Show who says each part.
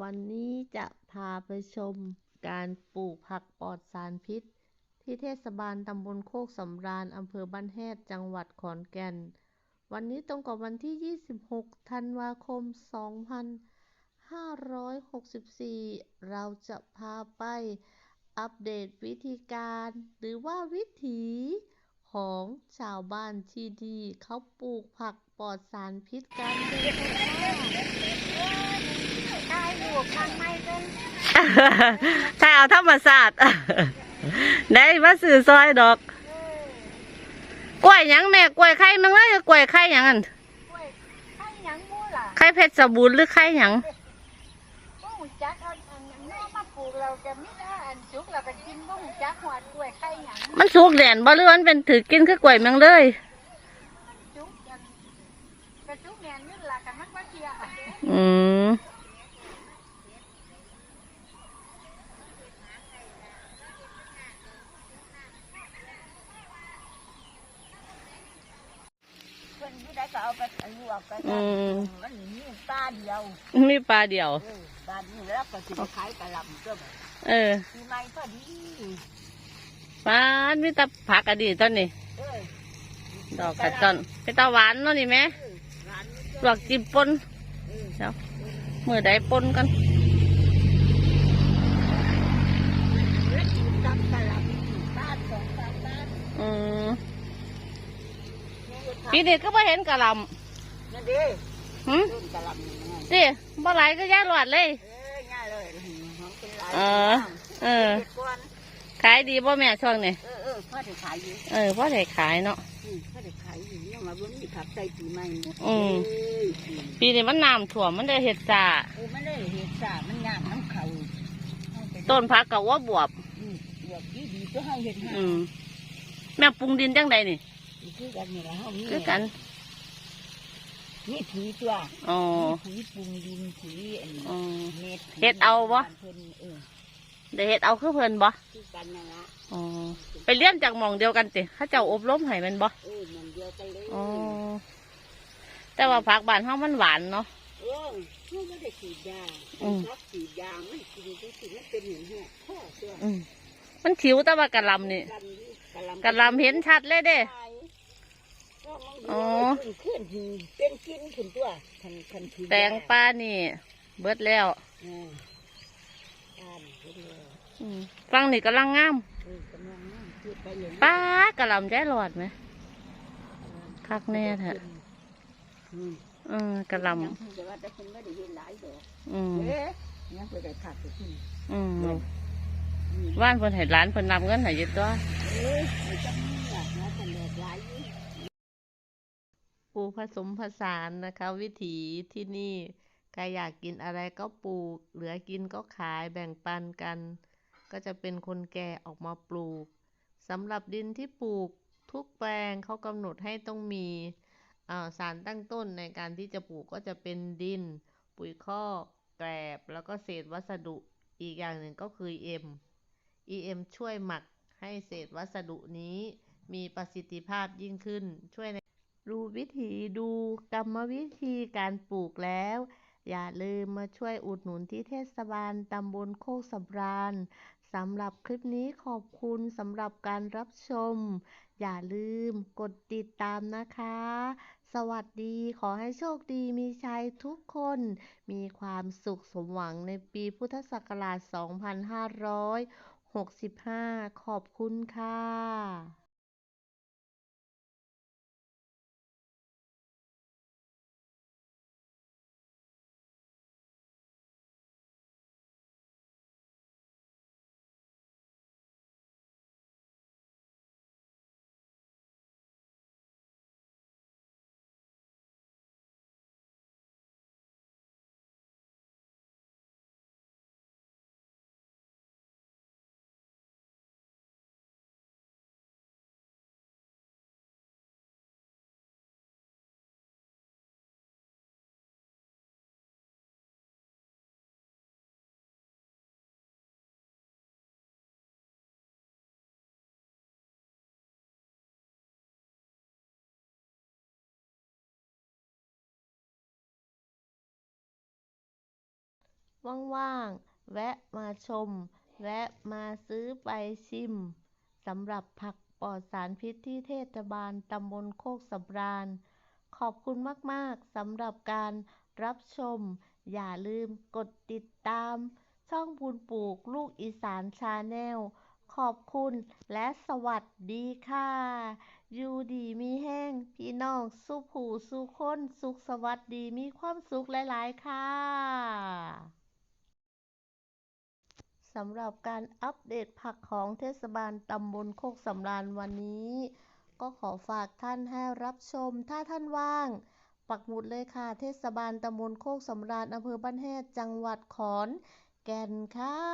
Speaker 1: วันนี้จะพาไปชมการปลูกผักปลอดสารพิษ ที่เทศบาลตำบลโคกสำราญอำเภอบ้านแฮดจังหวัดขอนแก่น วันนี้ตรงกับวันที่ 26 ธันวาคม 2564 เราจะพาไปอัปเดตวิธีการ หรือว่าวิถี ของชาวบ้านที่ดีเขาปลูกผักปลอดสารพิษกันเลยค่ะ
Speaker 2: ตายอยู่ทางไม่เป็น
Speaker 1: ถ้าเอาธรรมศาสตร์ได้มาซื้อซอยดอก กล้วยหยังแม่กล้วยไข่แมังเลยกล้วยไข่หยังอัน
Speaker 2: กล้วยไข่หยังมูล่ะ
Speaker 1: ไข่เพชรบูรณ์หรือไข่หยัง
Speaker 2: บ่หูจักเอาอันแม่มาป ลูกเราจะมิได้อันจุกเราก็กินบ่หูจักหัวกล้วยไข่หยัง
Speaker 1: มันสุกแดนบ่หรือมันเป็นถือกินคือกล้วยแมงเลย
Speaker 2: จุกกันกระจุกแม่นนี่ล่ะกันมันว่าเทียอะ
Speaker 1: อืม
Speaker 2: เพิ่นผู้ใดก็เอา ไปอายุเอาไป
Speaker 1: อืม
Speaker 2: มันมีปลาเดียว
Speaker 1: มีปลาเดียว
Speaker 2: เออบ้านนี้แล้วก็สิไปขายกะหล่ำก็แบบ
Speaker 1: เออ
Speaker 2: ปีใหม่พอดี
Speaker 1: ปลามีแตะผักกะดีต้นนี่
Speaker 2: เออ
Speaker 1: ดอกกระจอนเป็นตาหวานเนาะนี่แม่
Speaker 2: เออร้านนี้
Speaker 1: ลวกจิ้มปน
Speaker 2: เออ
Speaker 1: เดี๋ยวมือใดปนกัน
Speaker 2: แล้วกินกับกะหล่ำบ้านสองบ้านบ้าน
Speaker 1: อืม
Speaker 2: นี่
Speaker 1: ปีนี้ก็ไม่เห็นกะหล
Speaker 2: นั่นดิำ
Speaker 1: หืม
Speaker 2: ต้นกะหล่ำนี่ไง
Speaker 1: สิบ่ไหลก็ย่าหลอดเลย
Speaker 2: เอ้ยง่ายเลยของเป็นไร
Speaker 1: เออ เออ
Speaker 2: เก็บก่อน
Speaker 1: ขายดีบ่แม่ช่วงนี้
Speaker 2: เออเออพ่อได้ขายอยู่
Speaker 1: เออพ่อได้ขายเนาะ
Speaker 2: อืมพ่อได้ขายอยู่เนี่ยมาเบิ่งนี่ผักใส่ปีใหม่
Speaker 1: อืม
Speaker 2: เอ้ยอืม
Speaker 1: ปีนี้มันน้ำท่วมมันได้เห็ดจ่า
Speaker 2: เออมันได้เห็ดสามันงามน้ำเขาเอาไป
Speaker 1: ต้นพักกับว่าบวบ
Speaker 2: อืมเดี๋ยวดีดีๆก็ให้เห็ดให้
Speaker 1: อืมแม่ปรุงดินจังใดนี่
Speaker 2: คือกันนี่แหละเฮามี
Speaker 1: คือกัน
Speaker 2: นี่ผีตัว
Speaker 1: อ๋อ
Speaker 2: ผีปรุงดินผีอันนี้
Speaker 1: อ๋อ
Speaker 2: เม็ด
Speaker 1: เฮ็ดเอาบ่
Speaker 2: เพิ่นเออ
Speaker 1: ได้เห็ดเอาคือเพิ่นบ่
Speaker 2: คือกันนั่นละ
Speaker 1: อ๋อไปเลี้ยนจากหมองเดียวกันติเขาเจ้าอบรมให้แมันบ่
Speaker 2: เออมันเดียวกันเลย
Speaker 1: อ๋อแต่ว่าผักบ้านเฮามันหวานเนาะ
Speaker 2: เออเขาไม่ได้ฉีดยา
Speaker 1: อืม
Speaker 2: รับฉีดยาไม่กินก็สิมันเป็นอย่างเงี้ยข้อตัว
Speaker 1: อืมมันถิวแต่ว่ากะหลำนี่
Speaker 2: กันอยู่กะหล่ำ
Speaker 1: กะหลำเห็นชัดเลยเด้ อ๋
Speaker 2: อ๋
Speaker 1: อ
Speaker 2: อขึ้นขึ้นเป็นกินขึ้นตัวคันคันขึ้น
Speaker 1: แตงป้านี่ เบิดแล้ว
Speaker 2: อ่าอ่านเห็นแล้ว
Speaker 1: อืมฟังนี่กำลังงาม
Speaker 2: เออกำลังนั่งคิดไปเลย
Speaker 1: ป้ากะหลำใจหลอดไหมคักแน่แท้
Speaker 2: อืม
Speaker 1: เออกะหล
Speaker 2: ยังแต่ว่าแต่คนไม่ได้เห็นหลายดอกำ
Speaker 1: อืม
Speaker 2: เอ๊ะยังไปได้ขาดไปที่
Speaker 1: อืม
Speaker 2: อืม
Speaker 1: ว่านเพิ่นให้ร้านเพิ่นนำเงินให้อยึดตัว
Speaker 2: เอ๊ะมันจะ
Speaker 1: ปลูกผสมผสานนะคะ วิถีที่นี่ใครอยากกินอะไรก็ปลูก เหลือกินก็ขายแบ่งปันกัน ก็จะเป็นคนแก่ออกมาปลูกสำหรับดินที่ปลูกทุกแปลงเขากำหนดให้ต้องมีสารตั้งต้นในการที่จะปลูกก็จะเป็นดิน ปุ๋ยคอกแกลบแล้วก็เศษวัสดุอีกอย่างหนึ่งก็คือ EM EM ช่วยหมักให้เศษวัสดุนี้มีประสิทธิภาพยิ่งขึ้นช่วย รู้วิธีดูกรรมวิธีการปลูกแล้ว อย่าลืมมาช่วยอุดหนุนที่เทศบาลตำบลโคกสำราญสำหรับคลิปนี้ขอบคุณสำหรับการรับชม อย่าลืมกดติดตามนะคะ สวัสดีขอให้โชคดีมีชัยทุกคน มีความสุขสมหวังในปีพุทธศักราช 2565 ขอบคุณค่ะ ว่าง ๆ แวะมาชม แวะมาซื้อไปชิมสำหรับผักปลอดสารพิษที่เทศบาลตำบลโคกสำราญ ขอบคุณมาก ๆสำหรับการรับชม อย่าลืมกดติดตาม ช่องบุญปลูกลูกอีสานชาแนล ขอบคุณและสวัสดีค่ะ อยู่ดีมีแรงพี่น้องซุผู้ซุคน สุขสวัสดีมีความสุขหลาย ๆ ค่ะ สำหรับการอัปเดตผักของเทศบาลตำบลโคกสำราญวันนี้ ก็ขอฝากท่านให้รับชม ถ้าท่านว่าง ปักหมุดเลยค่ะ เทศบาลตำบลโคกสำราญอำเภอบ้านแฮดจังหวัดขอนแก่นค่ะ